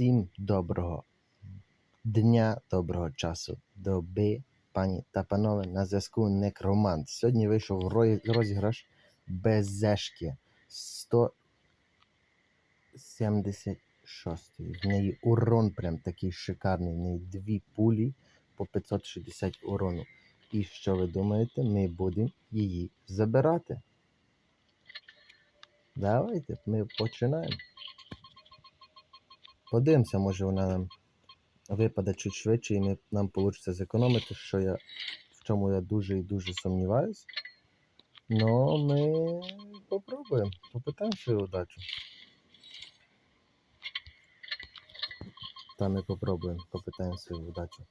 Всім доброго дня, доброго часу, доби, пані та панове, на зв'язку Некромант. Сьогодні вийшов розіграш безешки 176. В неї урон прям такий шикарний. В неї дві пулі по 560 урону. І що ви думаєте, ми будемо її забирати? Давайте, ми починаємо. Подивимося, може вона нам випаде чуть швидше і ми, нам вийде зекономити, що я, в чому я дуже і дуже сумніваюсь. Ну, ми попробуємо, попитаємо свою удачу. Та ми попробуємо, попитаємо свою удачу.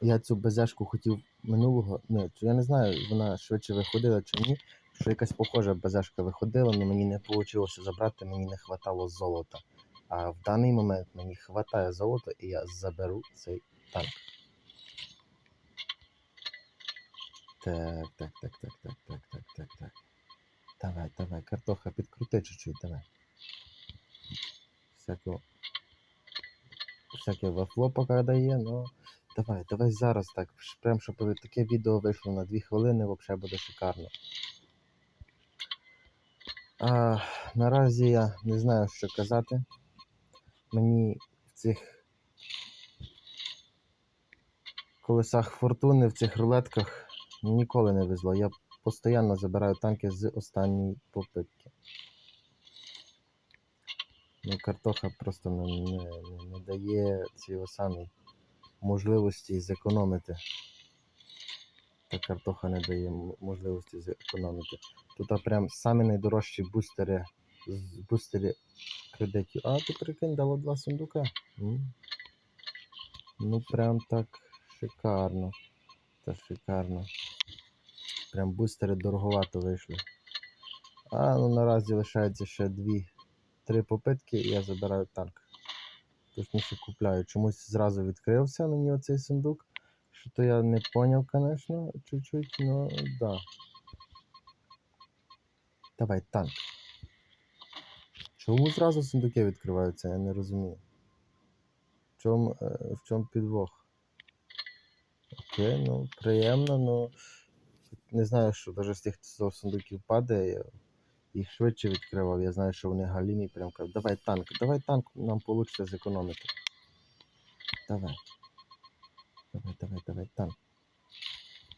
Я цю безешку хотів минулого. Ні, я не знаю, вона швидше виходила чи ні. Що якась похожа безешка виходила, але мені не вийшло забрати, мені не вистачало золота. А в даний момент мені вистачає золота і я заберу цей танк. Так, так, так, так, так, так, так, так, так. Давай, давай, картоха, підкрути чуть-чуть, давай. Всяке, всяке вафло поки дає, ну. Давай, давай зараз так. Прям щоб таке відео вийшло на 2 хвилини, взагалі буде шикарно. А, наразі я не знаю, що казати. Мені в цих колесах фортуни, в цих рулетках ніколи не везло. Я постійно забираю танки з останньої попитки. Ну, картоха просто не, не, не, дає цієї самої можливості зекономити. Та картоха не дає можливості зекономити. Тут прям самі найдорожчі бустери, з- бустери кредитів. А ти прикинь, дало два сундука. М. Ну прям так шикарно. Та шикарно. Прям бустери дороговато вийшли. А ну наразі лишається ще дві, три попитки і я забираю танк. Точніше купляю. Чомусь зразу відкрився мені оцей сундук. Що то я не поняв, звісно, чуть-чуть, ну да. Давай, танк. Чому зразу сундуки відкриваються, я не розумію. В чому, е, в чому підвох? Окей, ну приємно, ну не знаю, що навіть з тих сундуків падає, їх швидше відкривав. Я знаю, що вони галімі прям кажуть, давай танк, давай танк, нам вийде зекономити. Давай. Давай, давай, давай, танк.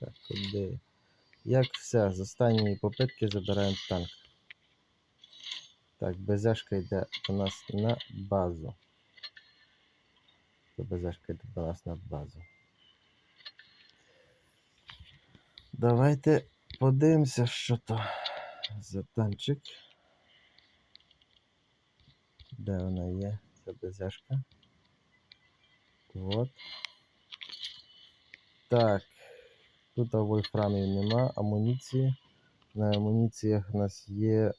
Так, куди? Як все, з останньої попитки забираємо танк. Так, безешка йде до нас на базу. То безешка йде до нас на базу. Давайте подивимося, що то за танчик. Де вона є? Це безешка. От. Так. Тут вольфрамів нема, амуніції. На амуніціях у нас є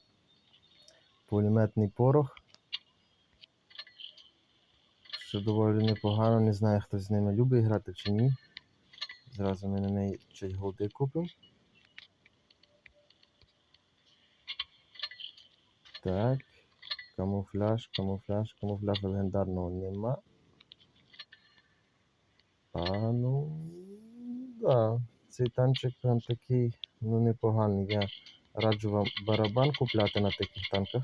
пулеметний порох. Що доволі непогано, не знаю, хто з ними любить грати чи ні. Зразу ми на неї чуть голди купимо. Так. Камуфляж, камуфляж, камуфляж легендарного нема. А ну. Да. Цей танчик прям такий, ну непоганий. Я раджу вам барабан купляти на таких танках.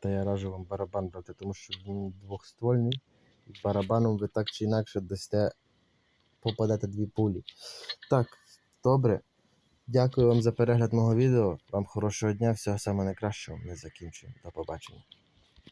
Та я раджу вам барабан брати, тому що він двохствольний. І барабаном ви так чи інакше дасте попадете дві пулі. Так, добре. Дякую вам за перегляд мого відео. Вам хорошого дня, всього найкращого. Ми закінчуємо. До побачення.